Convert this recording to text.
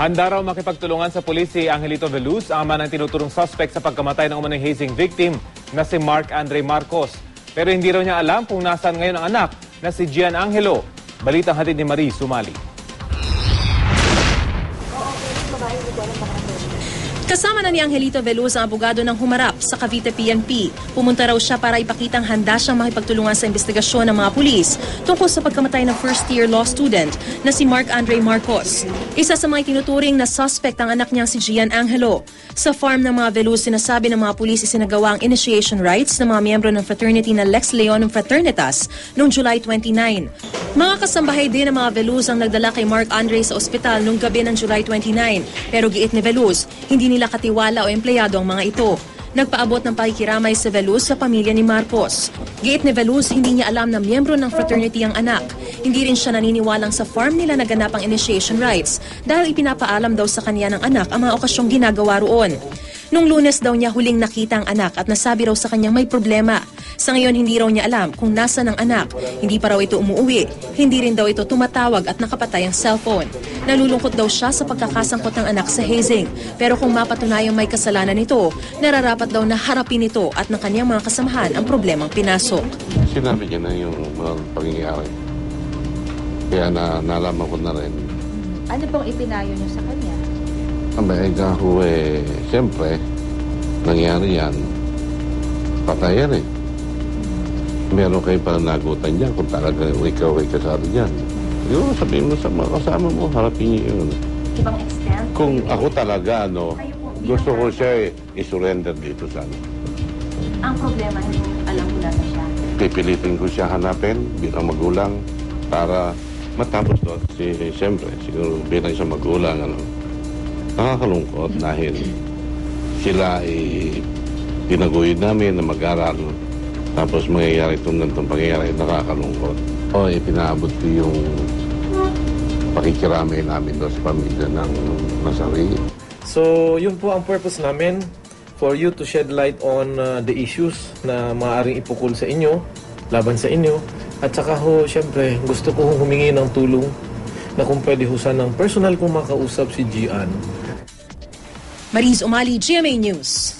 Handa raw makipagtulungan sa pulis si Angelito Veluz, ama ng tinuturong suspect sa pagkamatay ng umano'y hazing victim na si Mark Andre Marcos. Pero hindi raw niya alam kung nasaan ngayon ang anak na si Gian Angelo. Balitang hatid ni Marie Sumali. Kasama na ni Angelito Veloz ang abogado ng humarap sa Cavite PNP. Pumunta raw siya para ipakitang handa siyang makipagtulungan sa investigasyon ng mga pulis tungkol sa pagkamatay ng first-year law student na si Mark Andre Marcos. Isa sa mga tinuturing na suspect ang anak niyang si Gian Angelo. Sa farm ng mga Veloz, sinasabi ng mga pulis isinagawa ang initiation rights ng mga miyembro ng fraternity na Lex Leonum Fraternitas noong July 29. Mga kasambahay din ng mga Veloz ang nagdala kay Mark Andre sa ospital noong gabi ng July 29. Pero giit ni Veloz, hindi nila katiwala o empleyado ang mga ito. Nagpaabot ng pakikiramay sa Veluz sa pamilya ni Marcos. Giit ni Veluz, hindi niya alam na miyembro ng fraternity ang anak. Hindi rin siya naniniwalang sa farm nila naganap ang initiation rights dahil ipinapaalam daw sa kanya ng anak ang mga okasyong ginagawa roon. Nung lunes daw niya huling nakita ang anak at nasabi raw sa kanyang may problema. Sa ngayon hindi raw niya alam kung nasa ng anak. Hindi pa raw ito umuwi. Hindi rin daw ito tumatawag at nakapatay ang cellphone. Nalulungkot daw siya sa pagkakasangkot ng anak sa hazing. Pero kung mapatunayang may kasalanan nito, nararapat daw na harapin ito at ng kanyang mga kasamahan ang problemang pinasok. Sinabi niya na yung mga pangyayari. Kaya na, nalaman ko na rin. Ano pong ipinayo niyo sa kanya? Ang baga ko eh, siyempre, nangyari yan, patayan eh. Meron kayo parang nagutan dyan kung talaga ikaw ay kasado dyan. Yun, sabihin mo sa mga kasama mo, harapin niyo yun. Ibang extent? Kung ako talaga, ano, gusto ko siya eh, i-surrender dito sa ano. Ang problema, hindi alam ko nasa siya. Pipilitin ko siya hanapin bilang magulang para matapos to. Si, siyempre, siguro bilang isang magulang, ano, nakakalungkot dahil sila ay pinaguyod namin na mag-aral. Tapos mangyayari itong ganitong pangyayari, nakakalungkot. O, ipinaabot ko yung pakikiramay namin doon sa pamilya ng nasari. So, yun po ang purpose namin for you to shed light on uh, the issues na maaaring ipukul sa inyo, laban sa inyo. At saka ho, syempre, gusto ko humingi ng tulong na kung pwede ho ng personal kong makausap si Gian. Mariz Umali, GMA News.